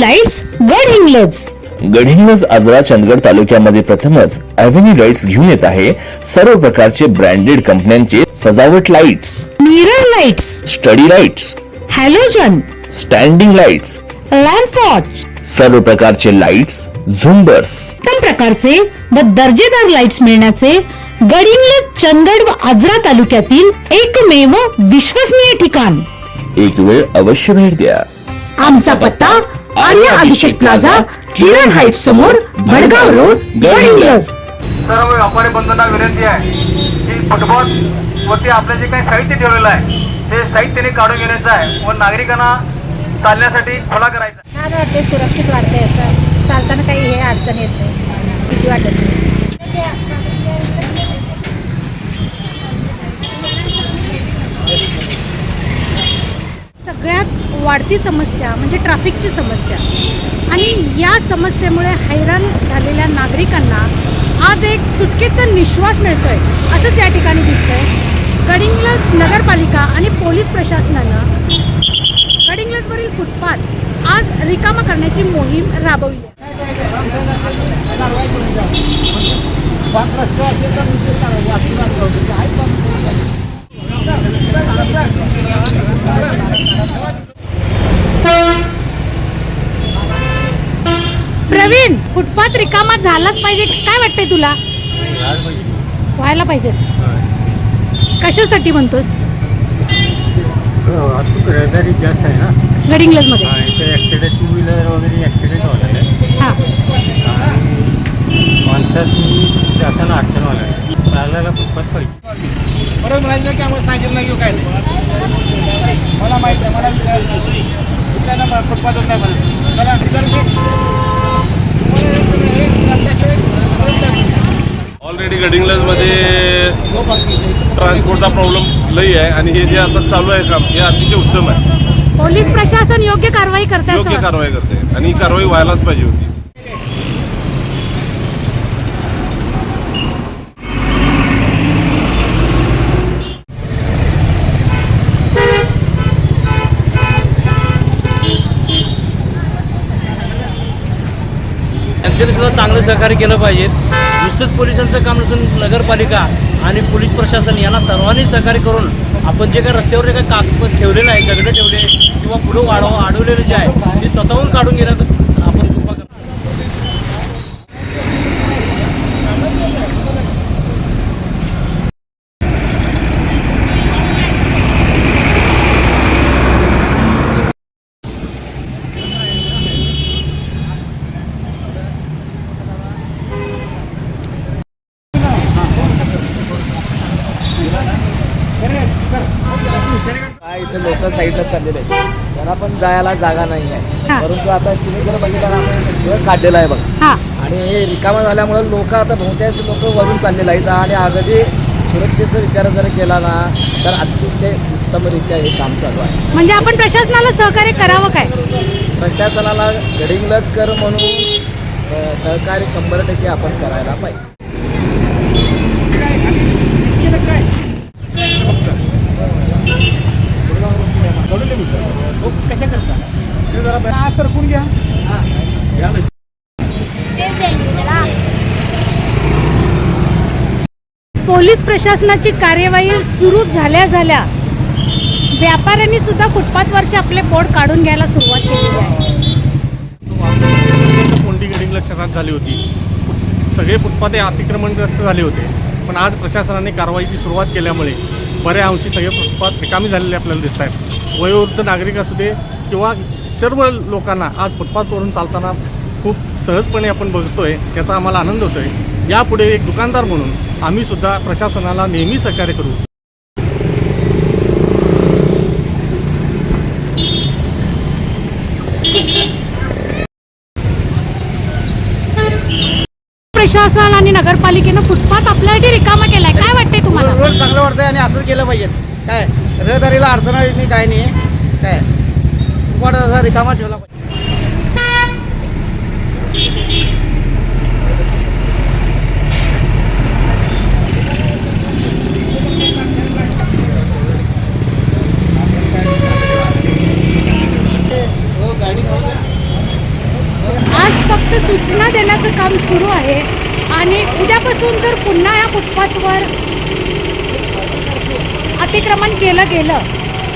Lights Gadhinglaj Gadhinglaj Ajara Chandgad तालुक्यामध्ये प्रथमच avenue lights घेऊन येत आहे. सर्व प्रकारचे ब्रँडेड कंपन्यांचे सजावट lights mirror lights study lights halogen standing lights lamp watch सर्व प्रकारचे लाईट्स झुंबर्स उत्तम प्रकारचे व दर्जेदार लाईट्स मिळण्याचे गडिंग्लज चंदगड व आजरा तालुक्यातील एकमेव विश्वसनीय ठिकाण. एक वेळ अवश्य भेट द्या. आमचा पत्ता आर्य अभिषेक प्लाझा किरण हाईट समोर भडगाव रोड सर्व व्यापारी बंधूंना विनंती आहे की फुटबॉल वरती आपलं जे काही साहित्य ठेवलेलं आहे ते साहित्याने काढून घेण्याचं आहे व नागरिकांना चालण्यासाठी खुला करायचा आहे. छान वाटते सुरक्षित वाटते असं. चालताना काही हे अडचण येत नाही भीती वाटत नाही सगळ्यात वाढती समस्या म्हणजे ट्रॅफिकची समस्या. आणि या समस्येमुळे हैराण झालेल्या नागरिकांना आज एक सुटकेचा निश्वास मिळतो आहे असंच या ठिकाणी दिसतं आहे गडिंग्लज नगरपालिका आणि पोलीस प्रशासनानं गडिंग्लजवरील फुटपाथ आज रिकामा करण्याची मोहीम राबवली आहे. प्रवीण फुटपाथ रिकामा झालाच पाहिजे. काय वाटतंय तुला? व्हायला पाहिजे. कशासाठी म्हणतोस? वाहतूक रहदारी जास्त आहे ना. ते ॲक्सिडेंट टू व्हीलर वगैरे ॲक्सिडेंट आहे हां. आणि जाताना अडचण होणार चालायला फुटपाथ पाहिजे. बरोबर म्हणायचं नाही की आम्हाला सांगितलं नाही काय नाही. मला माहीत आहे मला विचारायचं फुटपाथवर नाही मला जर ऑलरेडी गडिंग्लजमध्ये ट्रान्सपोर्टचा प्रॉब्लेम लई आहे आणि हे जे आता चालू आहे काम हे अतिशय उत्तम आहे. पोलीस प्रशासन योग्य कारवाई करते योग्य. कारवाई करते आणि ही कारवाई व्हायलाच पाहिजे होती. सुद्धा चांगलं सहकार्य केलं पाहिजे. नुसतंच पोलिसांचं काम नसून नगरपालिका आणि पोलीस प्रशासन यांना सर्वांनी सहकार्य करून आपण जे काही रस्त्यावर जे काही कागद ठेवलेलं आहे दगडं ठेवले किंवा पुढं वाढव अडवलेलं जे आहे ते स्वतःहून काढून घेण्याचं आपण कृपा करा काय इथे लोक साईडला चाललेले आहेत. त्यांना पण जायला जागा नाही आहे. परंतु आता तुम्ही जर बघितलं आपण काढलेलं आहे बघा. हां. आणि हे रिकामा झाल्यामुळे लोक आता बहुतेक लोक वरून चाललेले आहेत आणि अगदी सुरक्षेचा विचार जर केला ना तर अतिशय उत्तमरित्या हे काम चालू आहे. म्हणजे आपण प्रशासनाला सहकार्य करावं काय? प्रशासनाला गडिंगलज कर म्हणून सहकार्य शंभर टक्के आपण करायला पाहिजे. कशा करता ते जरा हा सरकून घ्या? पोलीस प्रशासनाची कार्यवाही सुरू झाल्या झाल्या. व्यापाऱ्यांनी सुद्धा फुटपाथवरचे आपले बोर्ड काढून घ्यायला सुरुवात केलेली आहे. शहरात झाली होती. सगळे फुटपाथ हे अतिक्रमणग्रस्त झाले होते. पण आज प्रशासनाने कारवाईची सुरुवात केल्यामुळे बऱ्या अंशी सगळे फुटपाथ रिकामी झालेले आपल्याला दिसत आहेत वयोवृद्ध नागरिक असू दे किंवा सर्व लोकांना आज फुटपाथवरून चालताना खूप सहजपणे आपण बघतोय त्याचा आम्हाला आनंद होतोय. यापुढे एक दुकानदार म्हणून आम्ही सुद्धा प्रशासनाला नेहमी सहकार्य करू. प्रशासन आणि नगरपालिकेनं फुटपाथ आपल्यासाठी रिकामा केलाय. काय वाटतंय तुम्हाला? रोड चांगलं वाटतंय आणि असंच केलं पाहिजे. काय? रहदारीला अडचण येत नाही काय नाही? काय? फुटपाथ असा रिकामा ठेवला पाहिजे तर सूचना देण्याचं काम सुरू आहे. आणि उद्यापासून जर पुन्हा या फुटपाथवर अतिक्रमण केलं गेलं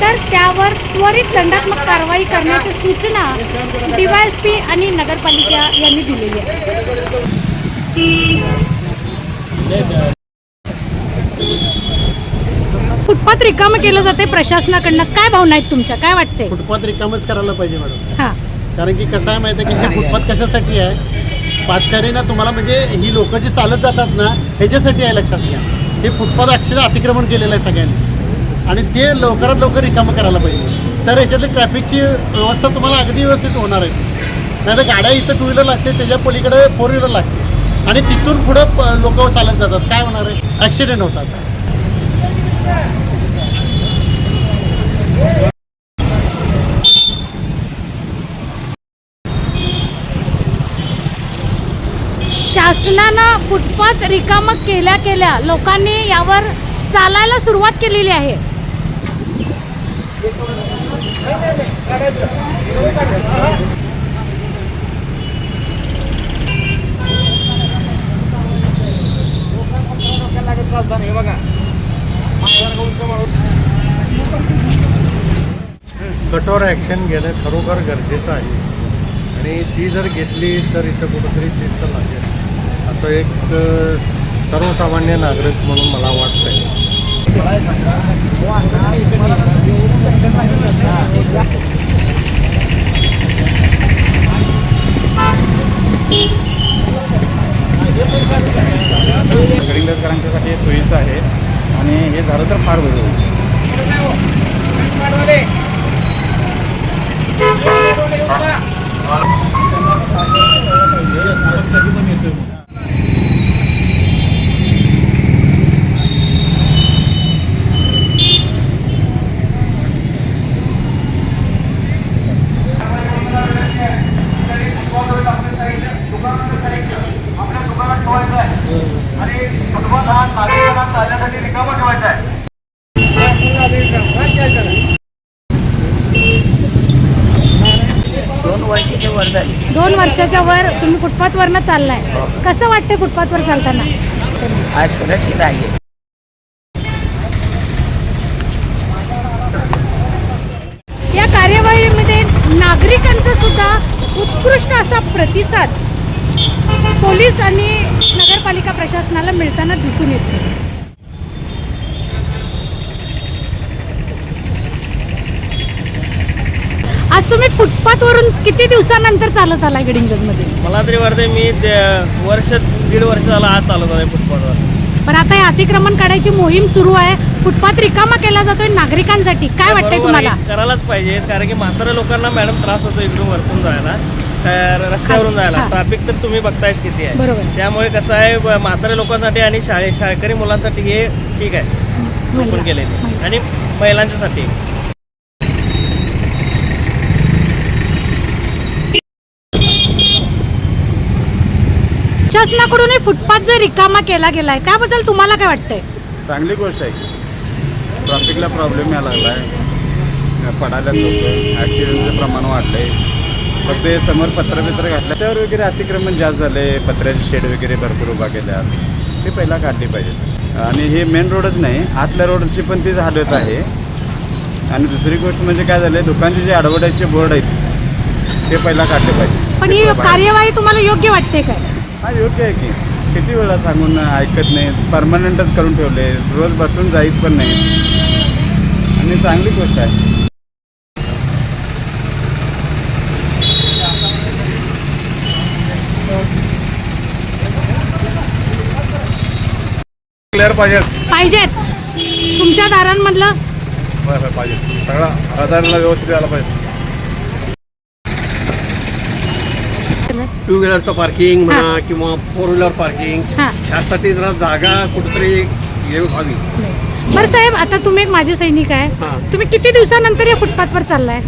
तर त्यावर त्वरित दंडात्मक कारवाई करण्याची सूचना डीवायएसपी आणि नगरपालिका यांनी दिलेली आहे. फुटपाथ रिकामं केलं जाते प्रशासनाकडनं. काय भावना आहेत तुमच्या? काय वाटते फुटपाथ रिकामच करायला पाहिजे मॅडम. हां. कारण की कसं आहे माहिती आहे की फुटपाथ कशासाठी आहे? पादचारीना तुम्हाला म्हणजे ही लोक जी चालत जातात ना ह्याच्यासाठी आहे लक्षात घ्या. हे फुटपाथ अक्षरशः अतिक्रमण केलेलं आहे सगळ्यांनी. आणि ते लवकरात लवकर रिकामं करायला पाहिजे. तर याच्यातली ट्रॅफिकची व्यवस्था तुम्हाला अगदी व्यवस्थित होणार आहे. नाही तर गाड्या इथं टू व्हीलर लागते त्याच्या पलीकडे फोर व्हीलर लागते. आणि तिथून पुढं लोक चालत जातात. काय होणार आहे? ॲक्सिडेंट होतात. शासनानं फुटपाथ रिकामं केल्या केल्या लोकांनी यावर चालायला सुरुवात केलेली आहे. कठोर ॲक्शन घेणं खरोखर गरजेचं आहे. आणि ती जर घेतली तर इथं कुठंतरी शिस्त लागेल. असं एक सर्वसामान्य नागरिक म्हणून मला वाटतंय. गडिंग्लजकरांच्यासाठी हे सोयीचं आहे आणि हे झालं तर फार बरं होईल आपल्या दुकानात ठेवायचं आहे आणि फुटबॉल हा नागरिकांना चालण्यासाठी रिकामा ठेवायचा आहे दोन वर्षाची वर झाली. दोन वर्षाच्या वर तुम्ही फुटपाथवरनं चाललाय. कसं वाटतं फुटपाथवर चालताना? आज सुरक्षित आहे. या कार्यवाहीमध्ये नागरिकांचा सुद्धा उत्कृष्ट असा प्रतिसाद पोलीस आणि नगरपालिका प्रशासनाला मिळताना दिसून येतो आज तुम्ही फुटपाथवरून किती दिवसानंतर चालत आलाय गडिंग्लजमध्ये मला तरी वाटते मी ते- वर्ष दीड वर्ष झालं आज चालत आहे फुटपाथवर. पण आता हे अतिक्रमण काढायची मोहीम सुरू आहे. फुटपाथ रिकामा केला जातोय नागरिकांसाठी. काय वाटतंय बरोबर तुम्हाला? आहे, करायलाच पाहिजे कारण की म्हाताऱ्या लोकांना मॅडम त्रास होतो इकडून वरतून जायला. तर रस्त्यावरून जायला. हा. ट्रॅफिक तर तुम्ही बघतायच किती आहे. बरोबर. त्यामुळे कसं आहे ब- म्हाताऱ्या लोकांसाठी आणि शाळे शाळकरी मुलांसाठी हे ठीक आहे. ओपन केलेले. आणि महिलांच्यासाठी. शासनाकडून हे फुटपाथ जो रिकामा केला गेलाय त्याबद्दल तुम्हाला काय वाटतंय? चांगली गोष्ट आहे. ट्रॅफिकला प्रॉब्लेम यायला लागला आहे पडायला लोक ॲक्सिडेंटचं प्रमाण वाढलं आहे फक्त हे समोर पत्र बित्र घातलं. त्यावर वगैरे अतिक्रमण जास्त झाले. पत्र्याचे शेड वगैरे भरपूर उभा केल्या. ते पहिला काढली पाहिजे. आणि हे मेन रोडच नाही. आतल्या रोडची पण ती हालत आहे. आणि दुसरी गोष्ट म्हणजे काय झालं दुकानचे जे ॲडव्हर्टाईजचे बोर्ड आहेत ते पहिला काढले पाहिजे. पण ते ही कार्यवाही तुम्हाला योग्य वाटते काय हा योग्य आहे की? किती वेळा सांगून ऐकत नाही परमनंटच करून ठेवले रोज बसून जाईत पण नाही. आणि चांगली गोष्ट आहे. क्लिअर पाहिजे. पाहिजेत. तुमच्या दारांमधलं? पाहिजे. सगळा रहदारीला व्यवस्थित यायला पाहिजे. टू व्हीलरचं पार्किंग म्हणा किंवा फोर व्हीलर पार्किंग हां. त्यासाठी जरा जागा कुठेतरी हे व्हावी. बरं. साहेब आता तुम्ही एक माझे सैनिक आहे. तुम्ही किती दिवसानंतर या फुटपाथवर चाललाय?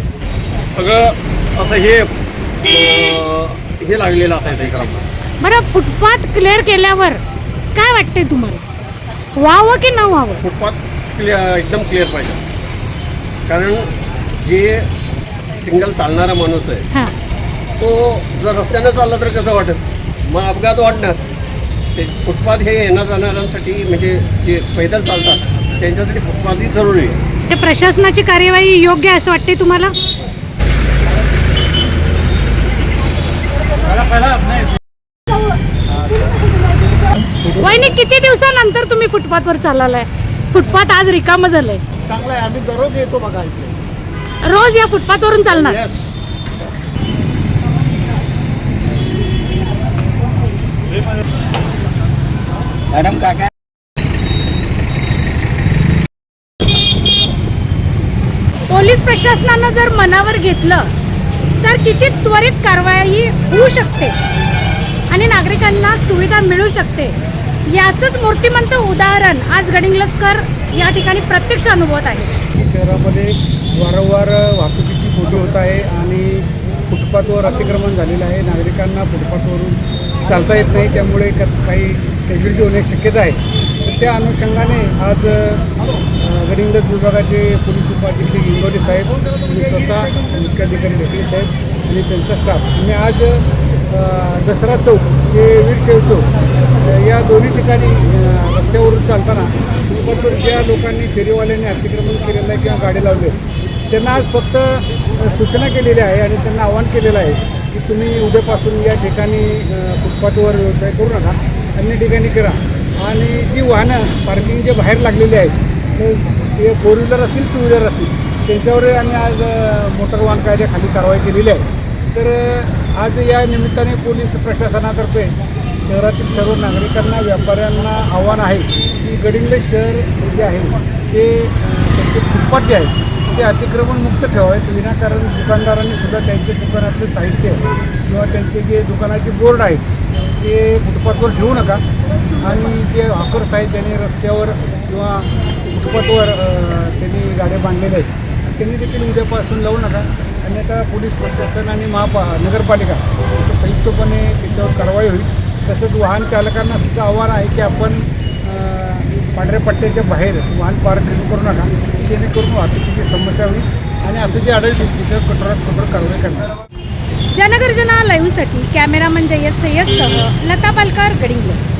सगळं असं हे अं, हे लागलेलं असायचं इकडं. बरं फुटपाथ क्लिअर केल्यावर काय वाटतंय तुम्हाला? व्हावं की न व्हावं? फुटपाथ क्लिअर एकदम क्लिअर पाहिजे. कारण जे सिंगल चालणारा माणूस आहे हां. तो जर रस्त्यानं चाललं तर कसं वाटत मग अपघात वाढणार. ते फुटपाथ हे येण्या जाणाऱ्यांसाठी म्हणजे जे पैदल चालतात त्यांच्यासाठी फुटपाथ ही जरुरी आहे. ते प्रशासनाची कार्यवाही योग्य आहे असं वाटते तुम्हाला? वहिनी किती दिवसानंतर तुम्ही फुटपाथवर चाललाय? फुटपाथ आज रिकामं झालंय. चांगलं आहे. आम्ही दररोज येतो बघा इथे. रोज या फुटपाथवरून चालणार? मॅडम काका पोलीस प्रशासनानं जर मनावर घेतलं तर किती त्वरित कारवाई होऊ शकते आणि नागरिकांना सुविधा मिळू शकते. याचंच मूर्तिमंत उदाहरण आज गडिंग्लजकर या ठिकाणी प्रत्यक्ष अनुभवत आहे. शहरामध्ये वारंवार वाहतुकीची खोटी होत आहे आणि फुटपाथवर अतिक्रमण झालेलं आहे. नागरिकांना फुटपाथवरून चालता येत नाही. त्यामुळे काही कॅज्युलिटी होण्याची शक्यता आहे. तर त्या अनुषंगाने आज अ, विभागाचे पोलीस उपाधीक्षक इंगोले साहेब आणि स्वतः मुख्याधिकारी ढेकळे साहेब आणि त्यांचा स्टाफ आणि आज दसरा चौक ते वीरशैव चौक या दोन्ही ठिकाणी रस्त्यावरून चालताना फुटपाथवर ज्या लोकांनी फेरीवाल्यांनी अतिक्रमण केलेलं आहे किंवा गाडी लावली त्यांना आज फक्त सूचना केलेली आहे आणि त्यांना आवाहन केलेलं आहे की तुम्ही उद्यापासून या ठिकाणी फुटपाथवर व्यवसाय करू नका. अन्य ठिकाणी करा. आणि जी वाहनं पार्किंगच्या बाहेर लागलेली आहेत ते फोर व्हीलर असतील टू व्हीलर असतील त्यांच्यावरही आम्ही आज मोटर वाहन कायद्याखाली कारवाई केलेली आहे. तर आज या निमित्ताने पोलीस प्रशासनातर्फे शहरातील सर्व नागरिकांना व्यापाऱ्यांना आव्हान आहे की गडिंगले शहर जे आहे ते त्यांचे फुटपाथ जे आहेत ते अतिक्रमण मुक्त ठेवावेत. विनाकारण दुकानदारांनी सुद्धा त्यांचे दुकानातले साहित्य किंवा त्यांचे जे दुकानाचे बोर्ड आहेत ते फुटपाथवर ठेवू नका. आणि जे हॉकर्स आहेत त्यांनी रस्त्यावर किंवा फुटपाथवर त्यांनी गाड्या बांधलेल्या आहेत. त्यांनी देखील उद्यापासून लावू नका. अन्यथा पोलीस प्रशासन आणि महापा नगरपालिका संयुक्तपणे त्याच्यावर कारवाई होईल. तसंच वाहन चालकांना सुद्धा आव्हान आहे की आपण पांढऱ्या पट्ट्याच्या बाहेर वाहन पार्क करू नका. जेणेकरून वाहतुकीची समस्या होईल. आणि असं जे आढळतील त्याच्यावर कठोरात कठोर कारवाई करणार. जनगर्जना लाईव्हसाठी कॅमेरामन जयस सय्यदसह लता पालकर गडिंग्लस